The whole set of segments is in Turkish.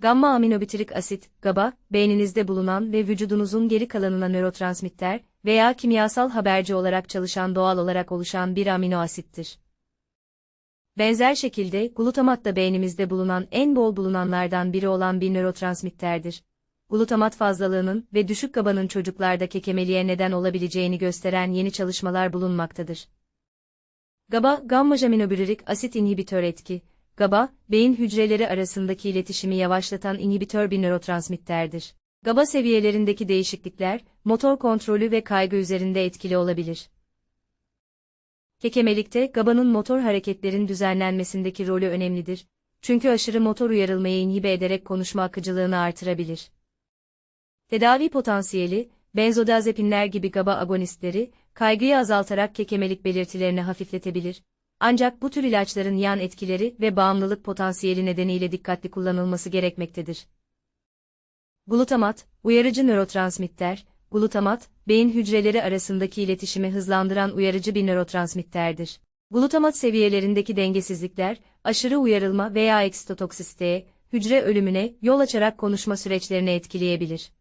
Gamma aminobutyrik asit, GABA, beyninizde bulunan ve vücudunuzun geri kalanına nörotransmitter veya kimyasal haberci olarak çalışan doğal olarak oluşan bir amino asittir. Benzer şekilde glutamat da beynimizde bulunan en bol bulunanlardan biri olan bir nörotransmitterdir. Glutamat fazlalığının ve düşük GABA'nın çocuklarda kekemeliğe neden olabileceğini gösteren yeni çalışmalar bulunmaktadır. GABA, gamma-aminobutyrik asit inhibitör etki. GABA, beyin hücreleri arasındaki iletişimi yavaşlatan inhibitör bir nörotransmitterdir. GABA seviyelerindeki değişiklikler, motor kontrolü ve kaygı üzerinde etkili olabilir. Kekemelikte GABA'nın motor hareketlerin düzenlenmesindeki rolü önemlidir. Çünkü aşırı motor uyarılmayı inhibe ederek konuşma akıcılığını artırabilir. Tedavi potansiyeli, benzodiazepinler gibi GABA agonistleri, kaygıyı azaltarak kekemelik belirtilerini hafifletebilir. Ancak bu tür ilaçların yan etkileri ve bağımlılık potansiyeli nedeniyle dikkatli kullanılması gerekmektedir. Glutamat, uyarıcı nörotransmitter, glutamat, beyin hücreleri arasındaki iletişimi hızlandıran uyarıcı bir nörotransmitterdir. Glutamat seviyelerindeki dengesizlikler, aşırı uyarılma veya eksitotoksisteye, hücre ölümüne yol açarak konuşma süreçlerini etkileyebilir.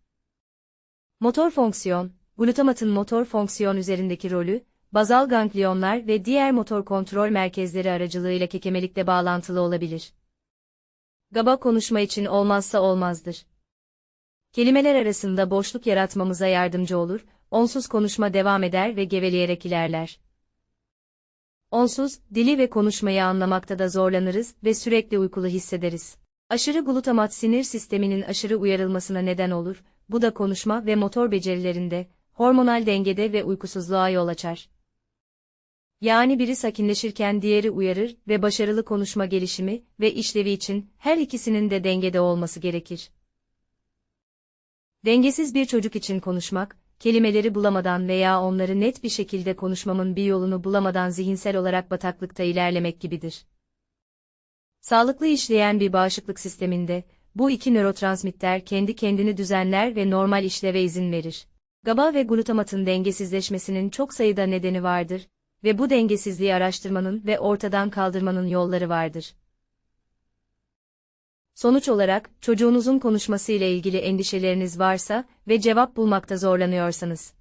Motor fonksiyon, glutamatın motor fonksiyon üzerindeki rolü, bazal ganglionlar ve diğer motor kontrol merkezleri aracılığıyla kekemelikle bağlantılı olabilir. GABA konuşma için olmazsa olmazdır. Kelimeler arasında boşluk yaratmamıza yardımcı olur, onsuz konuşma devam eder ve geveleyerek ilerler. Onsuz, dili ve konuşmayı anlamakta da zorlanırız ve sürekli uykulu hissederiz. Aşırı glutamat sinir sisteminin aşırı uyarılmasına neden olur, bu da konuşma ve motor becerilerinde, hormonal dengede ve uykusuzluğa yol açar. Yani biri sakinleşirken diğeri uyarır ve başarılı konuşma gelişimi ve işlevi için her ikisinin de dengede olması gerekir. Dengesiz bir çocuk için konuşmak, kelimeleri bulamadan veya onları net bir şekilde konuşmamın bir yolunu bulamadan zihinsel olarak bataklıkta ilerlemek gibidir. Sağlıklı işleyen bir bağışıklık sisteminde, bu iki nörotransmitter kendi kendini düzenler ve normal işleve izin verir. GABA ve glutamatın dengesizleşmesinin çok sayıda nedeni vardır ve bu dengesizliği araştırmanın ve ortadan kaldırmanın yolları vardır. Sonuç olarak, çocuğunuzun konuşması ile ilgili endişeleriniz varsa ve cevap bulmakta zorlanıyorsanız,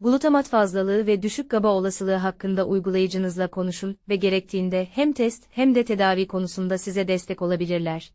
glutamat fazlalığı ve düşük GABA olasılığı hakkında uygulayıcınızla konuşun ve gerektiğinde hem test hem de tedavi konusunda size destek olabilirler.